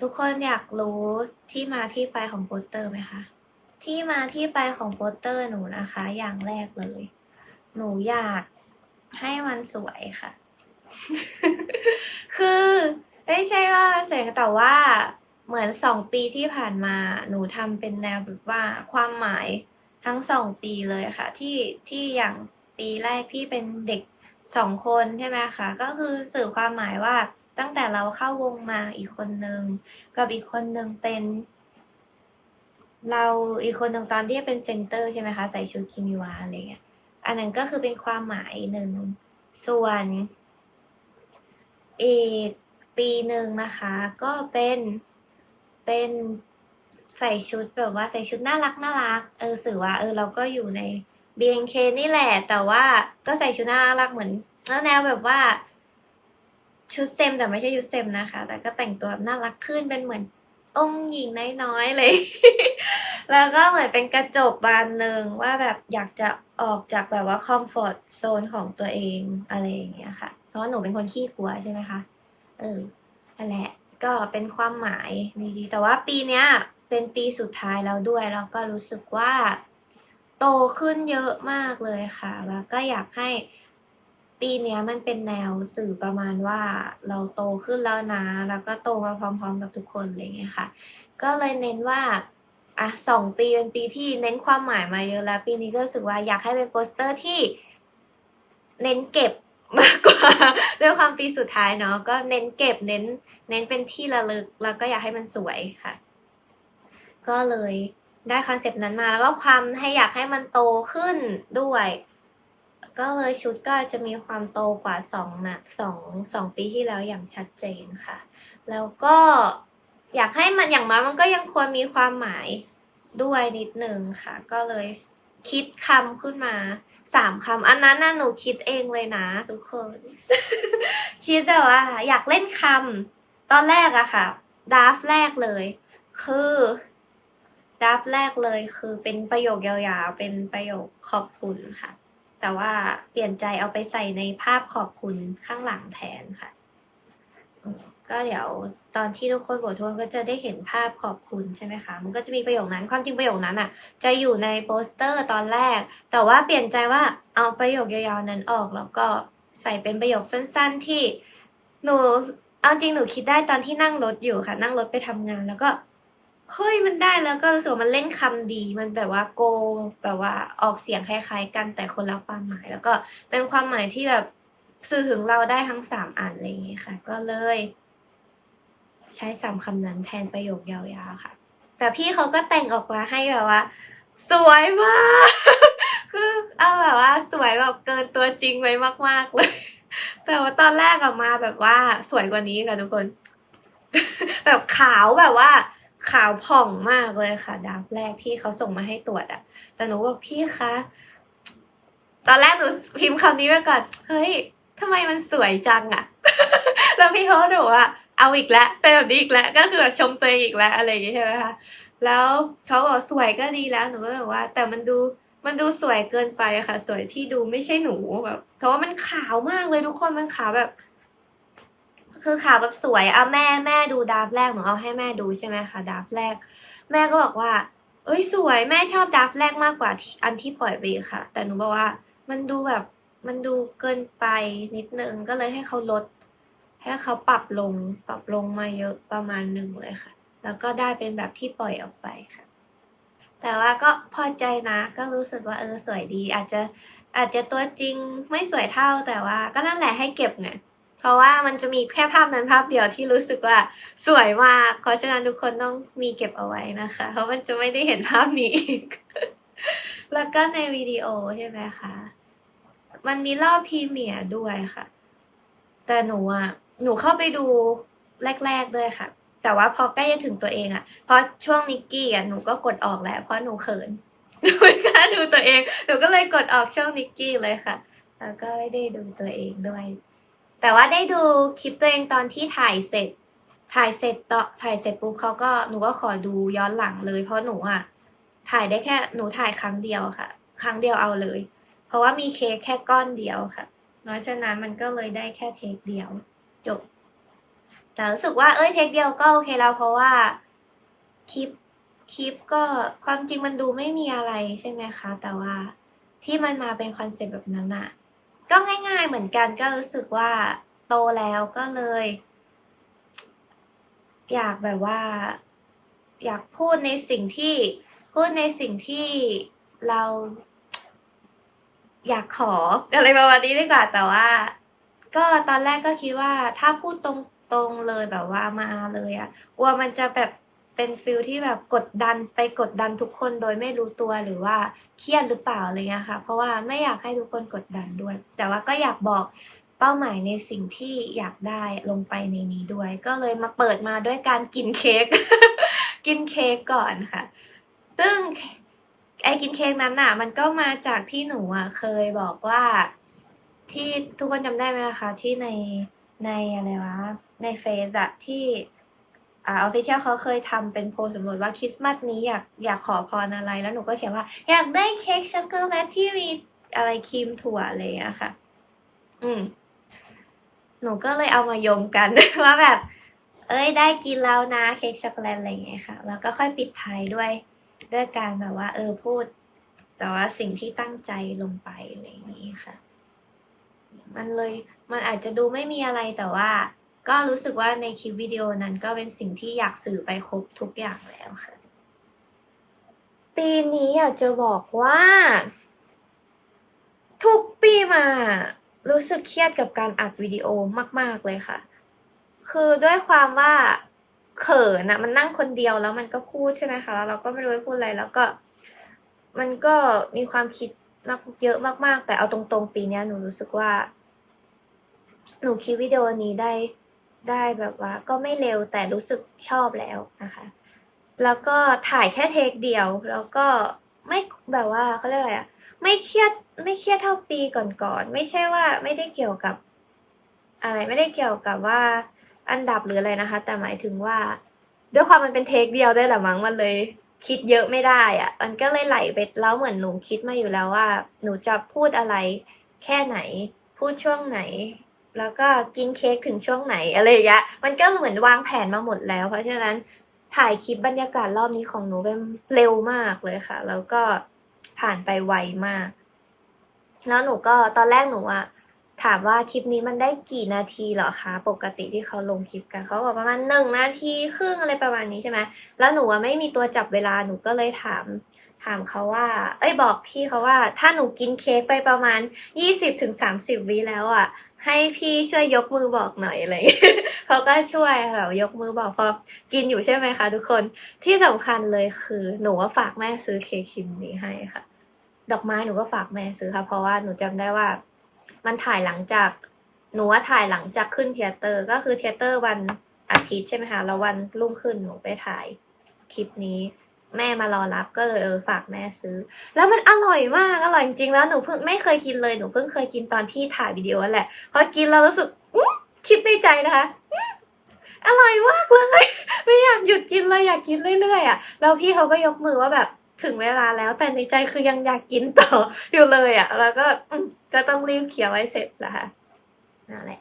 ทุกคนอยากรู้ที่มาที่ไปของโปสเตอร์ไหมคะ ที่มาที่ไปของโปสเตอร์หนูนะคะ อย่างแรกเลย หนูอยากให้มันสวยค่ะ คือไม่ใช่ว่าเสวยแต่ว่าเหมือนสองปีที่ผ่านมาหนูทำเป็นแนวแบบว่าความหมายทั้งสองปีเลยค่ะ ที่ที่อย่างปีแรกที่เป็นเด็กสองคนใช่ไหมคะก็คือสื่อความหมายว่า ตั้งแต่เราเข้าวงมาอีกคนนึงกับอีกคนนึงเป็น เราอีกคนหนึ่งตอนที่เป็นเซนเตอร์ใช่ไหมคะใส่ชุดคิมิวาอะไรเงี้ยอันนั้นก็คือเป็นความหมายหนึ่งส่วนอีกปีหนึ่งนะคะ ก็เป็นเป็นใส่ชุดแบบว่าใส่ชุดน่ารักน่ารักเออสื่อว่าเออเราก็อยู่ใน BNK นี่แหละ แต่ว่าก็ใส่ชุดน่ารักเหมือนแนวแบบว่า ชุดเซมแต่ไม่ใช่ชุดเซมนะคะ แต่ก็แต่งตัวน่ารักขึ้นเป็นเหมือนองค์หญิงน้อยๆเลย แล้วก็เหมือนเป็นกระจกบานหนึ่งว่าแบบอยากจะออกจากแบบว่าคอมฟอร์ตโซนของตัวเองอะไรอย่างเงี้ยค่ะ เพราะว่าหนูเป็นคนขี้กลัวใช่ไหมคะ เออนั่นแหละ ก็เป็นความหมายดีๆแต่ว่าปีเนี้ยเป็นปีสุดท้ายแล้วด้วย แล้วก็รู้สึกว่า โตขึ้นเยอะมากเลยค่ะ แล้วก็อยากให้ ปีนี้มันเป็นแนวสื่อประมาณว่าเราโตขึ้นแล้วนะ แล้วก็โตมาพร้อมๆกับทุกคนอะไรเงี้ยค่ะ ก็เลยเน้นว่าอะสองปีเป็นปีที่เน้นความหมายมาเยอะแล้ว ปีนี้ก็รู้สึกว่าอยากให้เป็นโปสเตอร์ที่ เน้นเก็บมากกว่าด้วยความปีสุดท้ายเนาะก็เน้นเก็บเน้น เน้นเป็นที่ระลึก แล้วก็อยากให้มันสวยค่ะ ก็เลยได้คอนเซปต์นั้นมาแล้วก็ความให้อยากให้มันโตขึ้นด้วย ก็เลยชุดก็จะมีความโตกว่าสองนะสองสองปีที่แล้วอย่างชัดเจนค่ะ แล้วก็อยากให้มันอย่างน้อยมันก็ยังควรมีความหมายด้วยนิดนึงค่ะ ก็เลยคิดคำขึ้นมาสามคำอันนั้นน่ะหนูคิดเองเลยนะทุกคน คิดแต่ว่า อยากเล่นคำตอนแรกอะค่ะดราฟแรกเลย คือดราฟแรกเลยคือเป็นประโยคยาวๆ เป็นประโยคขอบคุณค่ะ แต่ว่าเปลี่ยนใจเอาไปใส่ในภาพขอบคุณข้างหลังแทนค่ะ ก็เดี๋ยวตอนที่ทุกคนบททวนก็จะได้เห็นภาพขอบคุณใช่ไหมคะ มันก็จะมีประโยคนั้น ความจริงประโยคนั้นอะ จะอยู่ในโปสเตอร์ตอนแรก แต่ว่าเปลี่ยนใจว่าเอาประโยคยาวๆนั้นออก แล้วก็ใส่เป็นประโยคสั้น ๆที่หนูเอาจริงหนูคิดได้ตอนที่นั่งรถอยู่ค่ะ นั่งรถไปทำงานแล้วก็ เฮ้ยมันได้แล้วก็รู้สึกว่ามันเล่นคำดีมันแบบว่าโกแบบว่าออกเสียงคล้ายๆ กันแต่คนละความหมาย แล้วก็เป็นความหมายที่แบบสื่อถึงเราได้ทั้งสามอันอะไรอย่างเงี้ยค่ะ ก็เลย ใช้สามคำนั้นแทนประโยคยาวๆค่ะ แต่พี่เขาก็แต่งออกมาให้แบบว่า สวยมาก คือเอาแบบว่า สวยแบบเกินตัวจริงไว้มาก ๆเลย แต่ว่าตอนแรกออกมาแบบว่า สวยกว่านี้ค่ะทุกคน แบบขาวแบบว่า ขาวผ่องมากเลยค่ะดับแรกที่เขาส่งมาให้ตรวจอะแต่หนูบอกพี่คะตอนแรกหนูพิมพ์คำนี้ไปก่อนเฮ้ยทำไมมันสวยจังอะแล้วพี่เขาก็บอกว่าเอาอีกแล้วเป็นแบบนี้อีกแล้วก็คือแบบชมตัวเองอีกแล้วอะไรอย่างเงี้ยใช่ไหมคะแล้วเขาบอกสวยก็ดีแล้วหนูก็เลยบว่า แต่มันดูมันดูสวยเกินไปอะค่ะ สวยที่ดูไม่ใช่หนูแบบเพราะว่ามันขาวมากเลยทุกคนมันขาวแบบ คือขาวแบบสวยอะแม่แม่ดูดาฟแรกหนูเอาให้แม่ดูใช่ไหมคะดาฟแรก แม่ก็บอกว่า เอ้ยสวยแม่ชอบดาฟแรกมากกว่าอันที่ปล่อยไปค่ะ แต่หนูบอกว่า มันดูแบบมันดูเกินไปนิดนึงก็เลยให้เขาลด ให้เขาปรับลงปรับลงมาเยอะประมาณหนึ่งเลยค่ะ แล้วก็ได้เป็นแบบที่ปล่อยออกไปค่ะ แต่ว่าก็พอใจนะ ก็รู้สึกว่าเออสวยดี อาจจะอาจจะตัวจริงไม่สวยเท่าแต่ว่า ก็นั่นแหละให้เก็บไง เพราะว่ามันจะมีแค่ภาพนั้นภาพเดียวที่รู้สึกว่าสวยมาก เพราะฉะนั้นทุกคนต้องมีเก็บเอาไว้นะคะ เพราะมันจะไม่ได้เห็นภาพนี้อีก แล้วก็ในวิดีโอใช่ไหมคะ มันมีรอบพรีเมียร์ด้วยค่ะ แต่หนูอะ หนูเข้าไปดูแรกๆด้วยค่ะ แต่ว่าพอใกล้จะถึงตัวเองอะ เพราะช่วงนิกกี้อะหนูก็กดออกแล้ว เพราะหนูเขินหนูไม่กล้าดูตัวเอง หนูก็เลยกดออกช่วงนิกกี้เลยค่ะ แล้วก็ไม่ได้ดูตัวเองด้วย แต่ว่าได้ดูคลิปตัวเองตอนที่ถ่ายเสร็จ ถ่ายเสร็จต่อถ่ายเสร็จปุ๊บเขาก็หนูก็ขอดูย้อนหลังเลย เพราะหนูอะถ่ายได้แค่หนูถ่ายครั้งเดียวค่ะ ครั้งเดียวเอาเลย เพราะว่ามีเค้กแค่ก้อนเดียวค่ะเพราะฉะนั้นมันก็เลยได้แค่เทคเดียวจบแต่รู้สึกว่าเอ้ยเทคเดียวก็โอเคแล้วเพราะว่าคลิปคลิปก็ความจริงมันดูไม่มีอะไรใช่ไหมคะ แต่ว่าที่มันมาเป็นคอนเซปต์แบบนั้นอะ ก็ง่าย ๆ เหมือนกันก็รู้สึกว่าโตแล้วก็เลย อยากแบบว่า อยากพูดในสิ่งที่พูดในสิ่งที่เรา อยากขออะไรประมาณนี้ดีกว่าแต่ว่า ก็ตอนแรกก็คิดว่าถ้าพูดตรงๆเลยแบบว่ามาเลยอะกลัวมันจะแบบ เป็นฟิลที่แบบกดดันไปกดดันทุกคนโดยไม่รู้ตัวหรือว่าเครียดหรือเปล่าอะไรเงี้ยค่ะ เพราะว่าไม่อยากให้ทุกคนกดดันด้วย แต่ว่าก็อยากบอกเป้าหมายในสิ่งที่อยากได้ลงไปในนี้ด้วย ก็เลยมาเปิดมาด้วยการกินเค้กกินเค้กก่อนค่ะ ซึ่งไอ้กินเค้กนั้นน่ะ มันก็มาจากที่หนูอะเคยบอกว่าที่ทุกคนจำได้ไหมคะที่ในในอะไรวะในเฟซอะที่ อ่าออฟฟิเชียลเขาเคยทำเป็นโพลสำรวจว่าคริสต์มาสนี้อยากอยากขอพรอะไร แล้วหนูก็เขียนว่า อยากได้เค้กช็อกโกแลตที่มีอะไรครีมถั่วอะไรอย่างเงี้ค่ะ อืม หนูก็เลยเอามายงกัน ว่าแบบ เอ้ยได้กินแล้วนะเค้กช็อกโกแลตอะไรอย่างเงี้ยค่ะ แล้วก็ค่อยปิดท้ายด้วย ด้วยการแบบว่า เออพูด แต่ว่าสิ่งที่ตั้งใจลงไปอะไรอย่างนี้ค่ะ มันเลยมันอาจจะดูไม่มีอะไรแต่ว่า ก็รู้สึกว่าในคลิปวิดีโอนั้นก็เป็นสิ่งที่อยากสื่อไปครบทุกอย่างแล้วค่ะ ปีนี้อยากจะบอกว่า ทุกปีมา รู้สึกเครียดกับการอัดวิดีโอมาก ๆ เลยค่ะ คือด้วยความว่าเขินอะมันนั่งคนเดียวแล้วมันก็พูดใช่ไหมคะแล้วเราก็ไม่รู้จะพูดอะไรแล้วก็ มันก็มีความคิดมากเยอะมาก ๆ แต่เอาตรง ๆ ปีนี้หนูรู้สึกว่า หนูคิดวิดีโอนี้ได้ ได้แบบว่าก็ไม่เร็วแต่รู้สึกชอบแล้วนะคะ แล้วก็ถ่ายแค่เทคเดียว แล้วก็ไม่แบบว่าเขาเรียกอะไรอะไม่เครียดไม่เครียดเท่าปีก่อนๆไม่ใช่ว่าไม่ได้เกี่ยวกับอะไรไม่ได้เกี่ยวกับว่าอันดับหรืออะไรนะคะ แต่หมายถึงว่า ด้วยความมันเป็นเทคเดียวด้วยแหละมั้งมันเลย คิดเยอะไม่ได้อะมันก็เลยไหลไปแล้วเหมือนหนูคิดมาอยู่แล้วว่า หนูจะพูดอะไร แค่ไหน พูดช่วงไหน แล้วก็กินเค้กถึงช่วงไหนอะไรอย่างเงี้ยมันก็เหมือนวางแผนมาหมดแล้ว เพราะฉะนั้นถ่ายคลิปบรรยากาศรอบนี้ของหนูเป็นเร็วมากเลยค่ะ แล้วก็ผ่านไปไวมาก แล้วหนูก็ตอนแรกหนูอะ ถามว่าคลิปนี้มันได้กี่นาทีเหรอคะ ปกติที่เขาลงคลิปกันเขาบอกประมาณหนึ่งนาทีครึ่งอะไรประมาณนี้ใช่ไหมแล้วหนูไม่มีตัวจับเวลาหนูก็เลยถาม ถามเขาว่า เอ้ยบอกพี่เขาว่า ถ้าหนูกินเค้กไปประมาณยี่สิบถึงสามสิบวิแล้วอะ ให้พี่ช่วยยกมือบอกหน่อยอะไรเงี้ยเขาก็ช่วยแบบยกมือบอกพอกินอยู่ใช่ไหมคะ ทุกคนที่สำคัญเลยคือหนูว่าฝากแม่ซื้อเค้กชิ้นนี้ให้ค่ะ ดอกไม้หนูก็ฝากแม่ซื้อค่ะ เพราะว่าหนูจำได้ว่า มันถ่ายหลังจากหนูว่าถ่ายหลังจากขึ้นเทยเตอร์ก็คือเทยเตอร์วันอาทิตย์ใช่ไหมคะแล้ววันรุ่งขึ้นหนูไปถ่ายคลิปนี้แม่มารอรับก็เลยเออฝากแม่ซื้อ แล้วมันอร่อยมากอร่อยจริงแล้วหนูเพิ่งไม่เคยกินเลยหนูเพิ่งเคยกินตอนที่ถ่ายวิดีโอแหละพอกินแล้วรู้สึกคิดในใจนะคะอร่อยมากเลย ไม่อยากหยุดกินเลยอยากกินเรื่อยๆอะแล้วพี่เขาก็ยกมือว่าแบบ ถึงเวลาแล้วแต่ในใจคือยังอยากกินต่ออยู่เลยอะ แล้วก็ก็ต้องรีบเคี้ยวไว้เสร็จนะคะนั่นแหละ